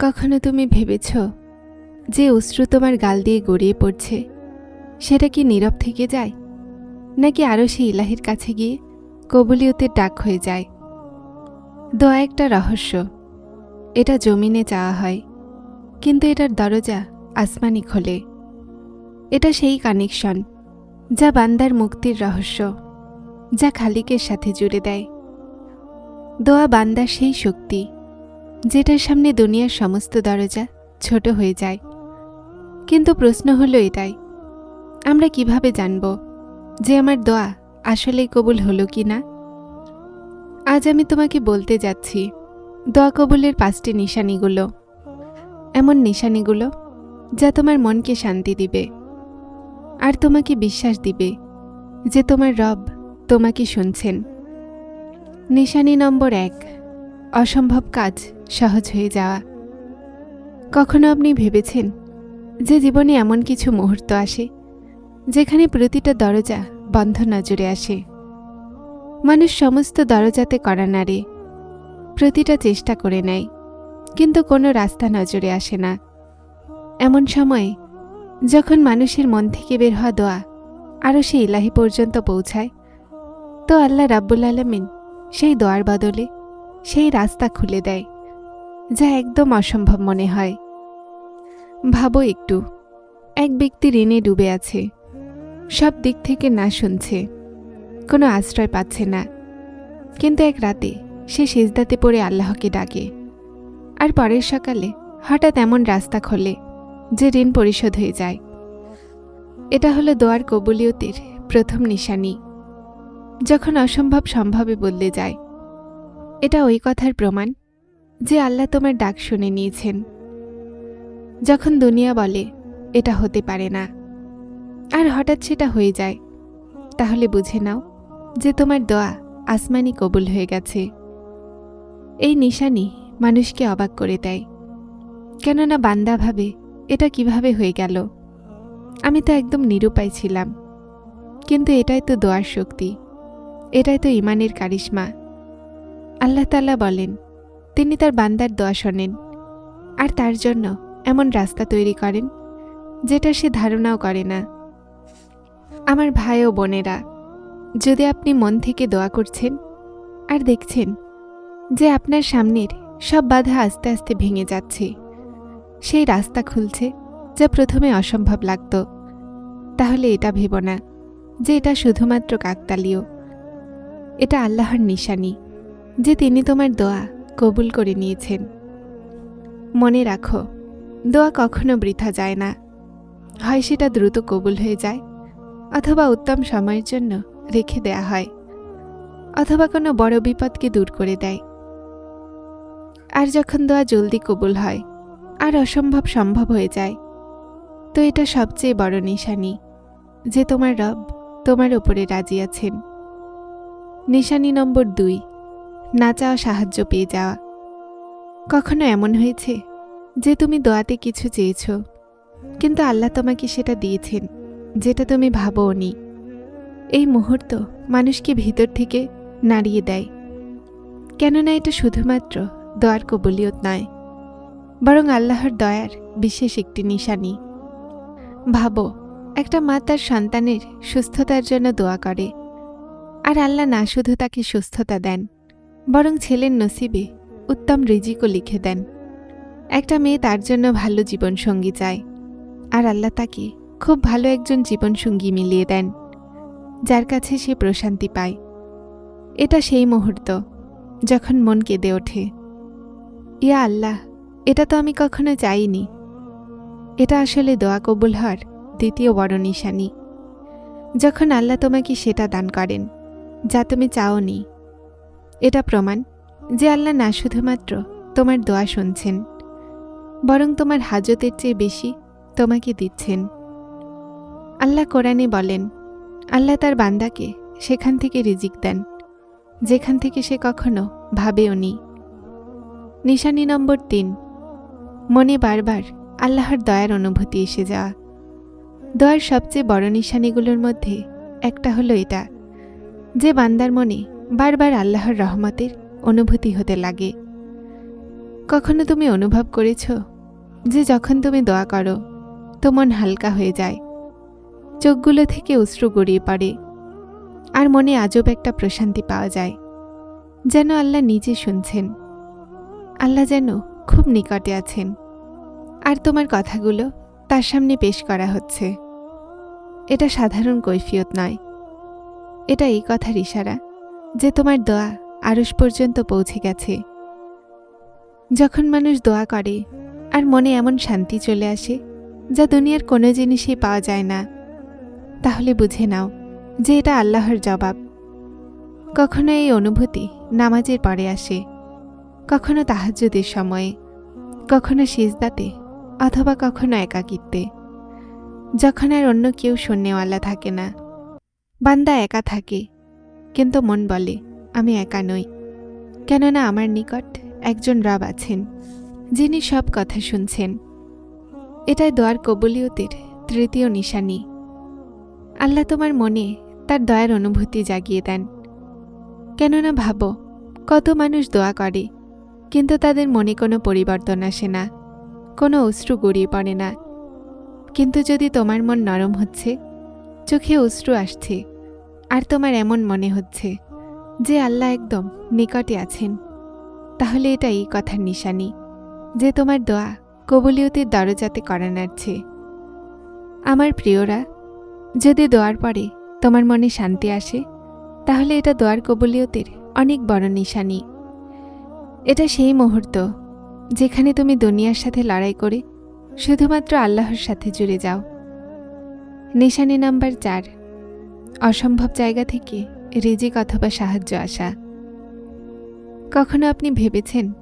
কখনো তুমি ভেবেছ যে অশ্রু তোমার গাল দিয়ে গড়িয়ে পড়ছে? সেটা কি নীরব থেকে যায়? নাকি আরও সেই ইলাহির কাছে গিয়ে কবুলিয়তের ডাক হয়ে যায়? দোয়া একটা রহস্য। এটা জমিনে চাওয়া হয়, কিন্তু এটার দরজা আসমানি খোলে। এটা সেই কানেকশন যা বান্দার মুক্তির রহস্য, যা খালিকের সাথে জুড়ে দেয়। দোয়া বান্দার সেই শক্তি যেটার সামনে দুনিয়ার সমস্ত দরজা ছোট হয়ে যায়। কিন্তু প্রশ্ন হলো এটাই, আমরা কীভাবে জানব যে আমার দোয়া আসলেই কবুল হলো কি না? আজ আমি তোমাকে বলতে যাচ্ছি, দোয়া কবুলের পাঁচটি নিশানিগুলো। এমন নিশানিগুলো যা তোমার মনকে শান্তি দিবে আর তোমাকে বিশ্বাস দিবে যে তোমার রব তোমাকে শুনছেন। নিশানি নম্বর এক। অসম্ভব কাজ সহজ হয়ে যাওয়া। কখনো আপনি ভেবেছেন যে জীবনে এমন কিছু মুহূর্ত আসে, যেখানে প্রতিটা দরজা বন্ধ নজরে আসে? মানুষ সমস্ত দরজাতে করা নাড়ে, প্রতিটা চেষ্টা করে নেয়, কিন্তু কোনো রাস্তা নজরে আসে না। এমন সময়ে, যখন মানুষের মন থেকে বের হওয়া দোয়া আরও সে ইলাহি পর্যন্ত পৌঁছায়, তো আল্লাহ রাব্বুল আলমিন সেই দোয়ার বদলে সেই রাস্তা খুলে দেয়, যা একদম অসম্ভব মনে হয়। ভাবো একটু, এক ব্যক্তি ঋণে ডুবে আছে, সব দিক থেকে না শুনছে, কোনো আশ্রয় পাচ্ছে না। কিন্তু এক রাতে সে সেজদাতে পড়ে আল্লাহকে ডাকে, আর পরের সকালে হঠাৎ এমন রাস্তা খোলে যে ঋণ পরিশোধ হয়ে যায়। এটা হলো দোয়ার কবুলিয়তের প্রথম নিশানি, যখন অসম্ভব সম্ভবে বদলে যায়। এটা ওই কথার প্রমাণ যে আল্লাহ তোমার ডাক শুনে নিয়েছেন। যখন দুনিয়া বলে, এটা হতে পারে না। আর হঠাৎ সেটা হয়ে যায়। তাহলে বুঝে নাও যে তোমার দোয়া আসমানি কবুল হয়ে গেছে। এই নিশানি মানুষকে অবাক করে দেয়। কেননা বান্দা ভাবে, এটা কীভাবে হয়ে গেল? আমি তো একদম নিরুপায় ছিলাম। কিন্তু এটাই তো দোয়ার শক্তি। এটাই তো ইমানের কারিশ্মা। আল্লাহ তাল্লাহ বলেন, তিনি তার বান্দার দোয়া শোনেন। আর তার জন্য এমন রাস্তা তৈরি করেন, যেটা সে ধারণাও করে না। আমার ভাই ও বোনেরা, যদি আপনি মন থেকে দোয়া করছেন, আর দেখছেন যে আপনার সামনের সব বাধা আস্তে আস্তে ভেঙে যাচ্ছে, সেই রাস্তা খুলছে যা প্রথমে অসম্ভব লাগত। তাহলে এটা ভেব না যে এটা শুধুমাত্র কাকতালীয়। এটা আল্লাহর নিশানি। যে তিনি তোমার দোয়া কবুল করে নিয়েছেন। মনে রাখো, দোয়া কখনো বৃথা যায় না। হয় সেটা দ্রুত কবুল হয়ে যায়, অথবা উত্তম সময়ের জন্য রেখে দেয়া হয়, অথবা কোনো বড় বিপদকে দূর করে দেয়। আর যখন দোয়া জলদি কবুল হয়, আর অসম্ভব সম্ভব হয়ে যায়, তো এটা সবচেয়ে বড় নিশানি, যে তোমার রব তোমার ওপরে রাজি আছেন। নিশানি নম্বর দুই। না চাওয়া সাহায্য পেয়ে যাওয়া। কখনো এমন হয়েছে যে তুমি দোয়াতে কিছু চেয়েছ, কিন্তু আল্লাহ তোমাকে সেটা দিয়েছেন, যেটা তুমি ভাবো ভাবোনি এই মুহূর্ত মানুষকে ভিতর থেকে নাড়িয়ে দেয়। কেননা এটা শুধুমাত্র দোয়ার কবুলিয়ত নয়, বরং আল্লাহর দয়ার বিশেষ একটি নিশানি। ভাবো, একটা মা তার সন্তানের সুস্থতার জন্য দোয়া করে, আর আল্লাহ না শুধু তাকে সুস্থতা দেন। বরং ছেলের নসিবে উত্তম রিজিকও লিখে দেন। একটা মেয়ে তার জন্য ভালো জীবনসঙ্গী চায়, আর আল্লাহ তাকে খুব ভালো একজন জীবনসঙ্গী মিলিয়ে দেন, যার কাছে সে প্রশান্তি পায়। এটা সেই মুহূর্ত যখন মন কেঁদে ওঠে। ইয়া আল্লাহ, এটা তো আমি কখনো চাইনি। এটা আসলে দোয়া কবুল হওয়ার দ্বিতীয় বড় নিশানি। যখন আল্লাহ তোমাকে সেটা দান করেন, যা তুমি চাওনি এটা প্রমাণ যে আল্লাহ না শুধুমাত্র তোমার দোয়া শুনছেন, বরং তোমার হাজতের চেয়ে বেশি তোমাকে দিচ্ছেন। আল্লাহ কোরআনে বলেন, আল্লাহ তার বান্দাকে সেখান থেকে রিজিক দেন, যেখান থেকে সে কখনো ভাবেও নি। নিশানি নম্বর তিন, মনে বারবার আল্লাহর দয়ার অনুভূতি এসে যাওয়া। দয়ার সবচেয়ে বড় নিশানিগুলোর মধ্যে একটা হলো এটা, যে বান্দার মনে বারবার আল্লাহর রহমতের অনুভূতি হতে লাগে। কখনো তুমি অনুভব করেছ যে যখন তুমি দোয়া করো, তো মন হালকা হয়ে যায়, চোখগুলো থেকে অশ্রু গড়িয়ে পড়ে, আর মনে আজব একটা প্রশান্তি পাওয়া যায়, যেন আল্লাহ নিজে শুনছেন। আল্লাহ যেন খুব নিকটে আছেন, আর তোমার কথাগুলো তার সামনে পেশ করা হচ্ছে। এটা সাধারণ কৈফিয়ত নয়। এটা এই কথার ইশারা যে তোমার দোয়া আরস পর্যন্ত পৌঁছে গেছে। যখন মানুষ দোয়া করে আর মনে এমন শান্তি চলে আসে যা দুনিয়ার কোনো জিনিসই পাওয়া যায় না, তাহলে বুঝে নাও যে এটা আল্লাহর জবাব। কখনো এই অনুভূতি নামাজের পরে আসে, কখনো তাহাজ্জুদের সময়ে, কখনো সিজদাতে অথবা কখনো একাকিত্বে। যখন আর অন্য কেউ শূন্যওয়ালা থাকে না, বান্দা একা থাকে কিন্তু মন বলে, আমি একা নই। কেননা আমার নিকট একজন রব আছেন, যিনি সব কথা শুনছেন। এটাই দোয়ার কবুলিয়তের তৃতীয় নিশানি। আল্লাহ তোমার মনে তার দয়ার অনুভূতি জাগিয়ে দেন। কেননা ভাবো, কত মানুষ দোয়া করে, কিন্তু তাদের মনে কোনো পরিবর্তন আসে না, কোনো অশ্রু গড়িয়ে পড়ে না। কিন্তু যদি তোমার মন নরম হচ্ছে, চোখে অশ্রু আসছে আর তোমার এমন মনে হচ্ছে যে আল্লাহ একদম নিকটে আছেন। তাহলে এটা এই কথার নিশানি, যে তোমার দোয়া কবুলিয়তের দরজাতে করা আমার প্রিয়রা, যদি দোয়ার পরে তোমার মনে শান্তি আসে, তাহলে এটা দোয়ার কবুলিয়তের অনেক বড় নিশানি। এটা সেই মুহূর্ত যেখানে তুমি দুনিয়ার সাথে লড়াই করে শুধুমাত্র আল্লাহর সাথে জুড়ে যাও। নিশানি নাম্বার চার। অসম্ভব জায়গা থেকে রিজিক অথবা সাহায্য আসা। কখনো আপনি ভেবেছেন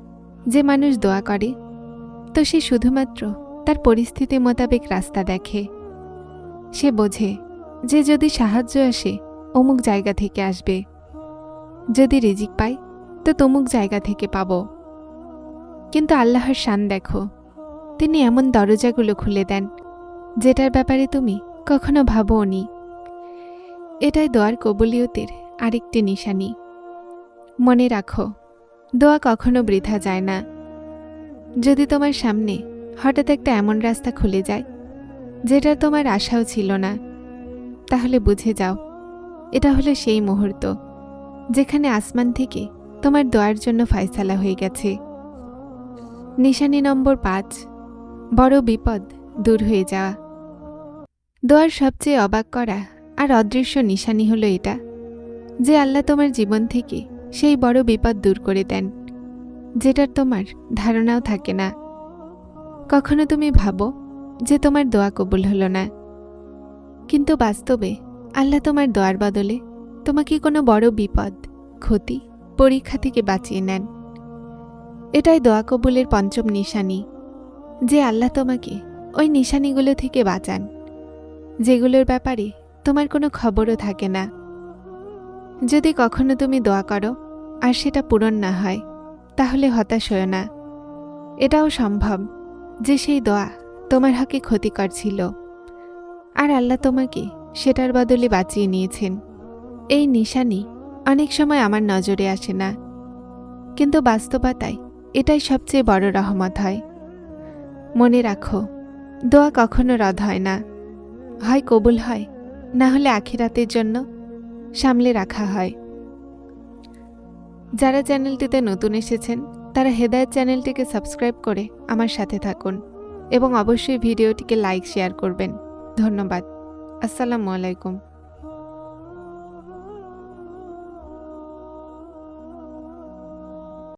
যে মানুষ দোয়া করে? তো সে শুধুমাত্র তার পরিস্থিতি মোতাবেক রাস্তা দেখে। সে বোঝে যে যদি সাহায্য আসে, অমুক জায়গা থেকে আসবে। যদি রিজিক পাই তো তমুক জায়গা থেকে পাব। কিন্তু আল্লাহর শান দেখো, তিনি এমন দরজাগুলো খুলে দেন, যেটার ব্যাপারে তুমি কখনো ভাবও নি এটাই দোয়ার কবুলিয়তের আরেকটি নিশানি। মনে রাখো, দোয়া কখনো বৃথা যায় না। যদি তোমার সামনে হঠাৎ একটা এমন রাস্তা খুলে যায় যেটা তোমার আশাও ছিল না, তাহলে বুঝে যাও, এটা হলো সেই মুহূর্ত, যেখানে আসমান থেকে তোমার দোয়ার জন্য ফায়সালা হয়ে গেছে। নিশানি নম্বর পাঁচ, বড় বিপদ দূর হয়ে যাওয়া। দোয়ার সবচেয়ে অবাক করা আর অদৃশ্য নিশানি হলো এটা, যে আল্লাহ তোমার জীবন থেকে সেই বড় বিপদ দূর করে দেন, যেটার তোমার ধারণাও থাকে না। কখনো তুমি ভাবো যে তোমার দোয়া কবুল হলো না, কিন্তু বাস্তবে আল্লাহ তোমার দোয়ার বদলে তোমাকে কোনো বড় বিপদ, ক্ষতি, পরীক্ষা থেকে বাঁচিয়ে নেন। এটাই দোয়া কবুলের পঞ্চম নিশানি, যে আল্লাহ তোমাকে ওই নিশানিগুলো থেকে বাঁচান, যেগুলোর ব্যাপারে তোমার কোনো খবরও থাকে না। যদি কখনো তুমি দোয়া করো, আর সেটা পূরণ না হয়, তাহলে হতাশ হও না। এটাও সম্ভব যে সেই দোয়া তোমার হকে ক্ষতিকর ছিল। আর আল্লাহ তোমাকে সেটার বদলে বাঁচিয়ে নিয়েছেন। এই নিশানি অনেক সময় আমার নজরে আসে না। কিন্তু বাস্তবতায় এটাই সবচেয়ে বড় রহমত হয়। মনে রাখো, দোয়া কখনো রদ হয় না। হয় কবুল হয় না হলে আখিরাতের জন্য সামলে রাখা হয়। যারা চ্যানেলটিতে নতুন এসেছেন, তারা হেদায়ত চ্যানেলটিকে সাবস্ক্রাইব করে আমার সাথে থাকুন এবং অবশ্যই ভিডিওটিকে লাইক, শেয়ার করবেন। ধন্যবাদ। আসসালামু আলাইকুম।